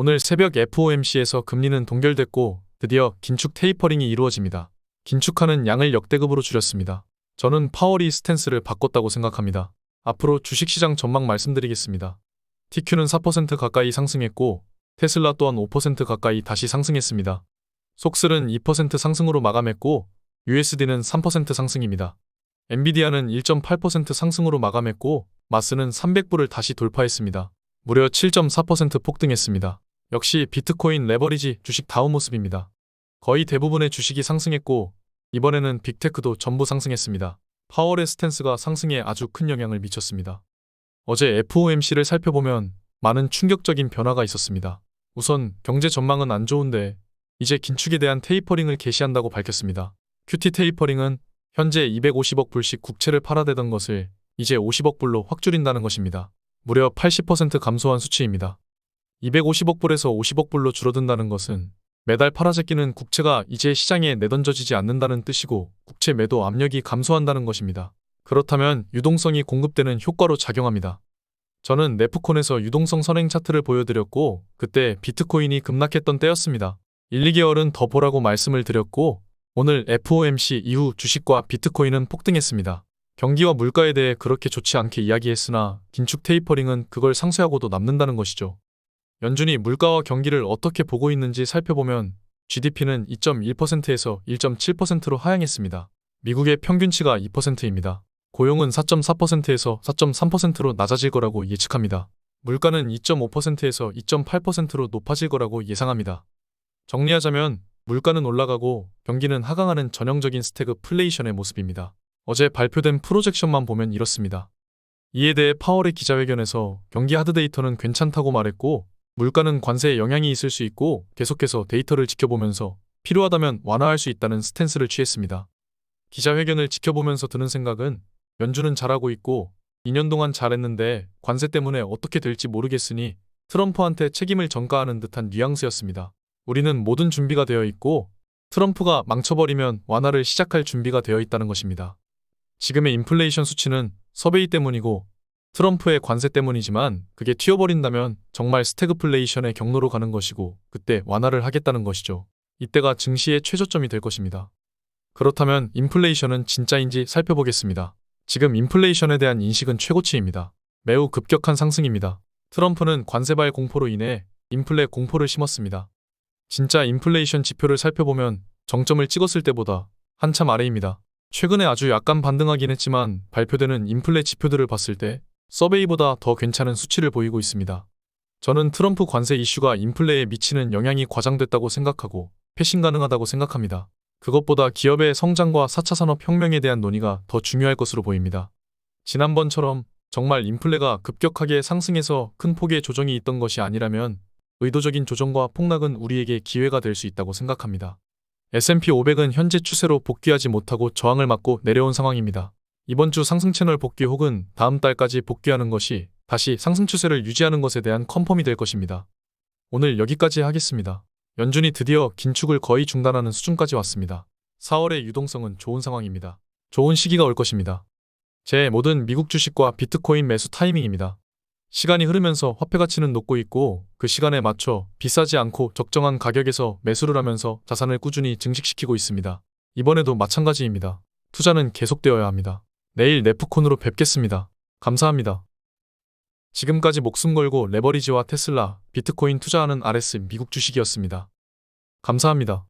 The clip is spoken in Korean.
오늘 새벽 FOMC에서 금리는 동결됐고 드디어 긴축 테이퍼링이 이루어집니다. 긴축하는 양을 역대급으로 줄였습니다. 저는 파월이 스탠스를 바꿨다고 생각합니다. 앞으로 주식시장 전망 말씀드리겠습니다. TQ는 4% 가까이 상승했고 테슬라 또한 5% 가까이 다시 상승했습니다. 속슬은 2% 상승으로 마감했고 USD는 3% 상승입니다. 엔비디아는 1.8% 상승으로 마감했고 마스는 300불을 다시 돌파했습니다. 무려 7.4% 폭등했습니다. 역시 비트코인 레버리지 주식 다운 모습입니다. 거의 대부분의 주식이 상승했고 이번에는 빅테크도 전부 상승했습니다. 파월의 스탠스가 상승에 아주 큰 영향을 미쳤습니다. 어제 FOMC를 살펴보면 많은 충격적인 변화가 있었습니다. 우선 경제 전망은 안 좋은데 이제 긴축에 대한 테이퍼링을 개시한다고 밝혔습니다. QT 테이퍼링은 현재 250억 불씩 국채를 팔아대던 것을 이제 50억 불로 확 줄인다는 것입니다. 무려 80% 감소한 수치입니다. 250억 불에서 50억 불로 줄어든다는 것은 매달 팔아제끼는 국채가 이제 시장에 내던져지지 않는다는 뜻이고 국채 매도 압력이 감소한다는 것입니다. 그렇다면 유동성이 공급되는 효과로 작용합니다. 저는 네프콘에서 유동성 선행 차트를 보여드렸고 그때 비트코인이 급락했던 때였습니다. 1, 2개월은 더 보라고 말씀을 드렸고 오늘 FOMC 이후 주식과 비트코인은 폭등했습니다. 경기와 물가에 대해 그렇게 좋지 않게 이야기했으나 긴축 테이퍼링은 그걸 상쇄하고도 남는다는 것이죠. 연준이 물가와 경기를 어떻게 보고 있는지 살펴보면 GDP는 2.1%에서 1.7%로 하향했습니다. 미국의 평균치가 2%입니다. 고용은 4.4%에서 4.3%로 낮아질 거라고 예측합니다. 물가는 2.5%에서 2.8%로 높아질 거라고 예상합니다. 정리하자면 물가는 올라가고 경기는 하강하는 전형적인 스태그플레이션의 모습입니다. 어제 발표된 프로젝션만 보면 이렇습니다. 이에 대해 파월의 기자회견에서 경기 하드 데이터는 괜찮다고 말했고 물가는 관세에 영향이 있을 수 있고 계속해서 데이터를 지켜보면서 필요하다면 완화할 수 있다는 스탠스를 취했습니다. 기자회견을 지켜보면서 드는 생각은 연준은 잘하고 있고 2년 동안 잘했는데 관세 때문에 어떻게 될지 모르겠으니 트럼프한테 책임을 전가하는 듯한 뉘앙스였습니다. 우리는 모든 준비가 되어 있고 트럼프가 망쳐버리면 완화를 시작할 준비가 되어 있다는 것입니다. 지금의 인플레이션 수치는 서베이 때문이고 트럼프의 관세 때문이지만 그게 튀어버린다면 정말 스태그플레이션의 경로로 가는 것이고 그때 완화를 하겠다는 것이죠. 이때가 증시의 최저점이 될 것입니다. 그렇다면 인플레이션은 진짜인지 살펴보겠습니다. 지금 인플레이션에 대한 인식은 최고치입니다. 매우 급격한 상승입니다. 트럼프는 관세발 공포로 인해 인플레 공포를 심었습니다. 진짜 인플레이션 지표를 살펴보면 정점을 찍었을 때보다 한참 아래입니다. 최근에 아주 약간 반등하긴 했지만 발표되는 인플레 지표들을 봤을 때 서베이보다 더 괜찮은 수치를 보이고 있습니다. 저는 트럼프 관세 이슈가 인플레에 미치는 영향이 과장됐다고 생각하고 패신 가능하다고 생각합니다. 그것보다 기업의 성장과 4차 산업 혁명에 대한 논의가 더 중요할 것으로 보입니다. 지난번처럼 정말 인플레가 급격하게 상승해서 큰 폭의 조정이 있던 것이 아니라면 의도적인 조정과 폭락은 우리에게 기회가 될 수 있다고 생각합니다. S&P 500은 현재 추세로 복귀하지 못하고 저항을 맞고 내려온 상황입니다. 이번 주 상승 채널 복귀 혹은 다음 달까지 복귀하는 것이 다시 상승 추세를 유지하는 것에 대한 컨펌이 될 것입니다. 오늘 여기까지 하겠습니다. 연준이 드디어 긴축을 거의 중단하는 수준까지 왔습니다. 4월의 유동성은 좋은 상황입니다. 좋은 시기가 올 것입니다. 제 모든 미국 주식과 비트코인 매수 타이밍입니다. 시간이 흐르면서 화폐 가치는 높고 있고 그 시간에 맞춰 비싸지 않고 적정한 가격에서 매수를 하면서 자산을 꾸준히 증식시키고 있습니다. 이번에도 마찬가지입니다. 투자는 계속되어야 합니다. 내일 네프콘으로 뵙겠습니다. 감사합니다. 지금까지 목숨 걸고 레버리지와 테슬라, 비트코인 투자하는 RS 미국 주식이었습니다. 감사합니다.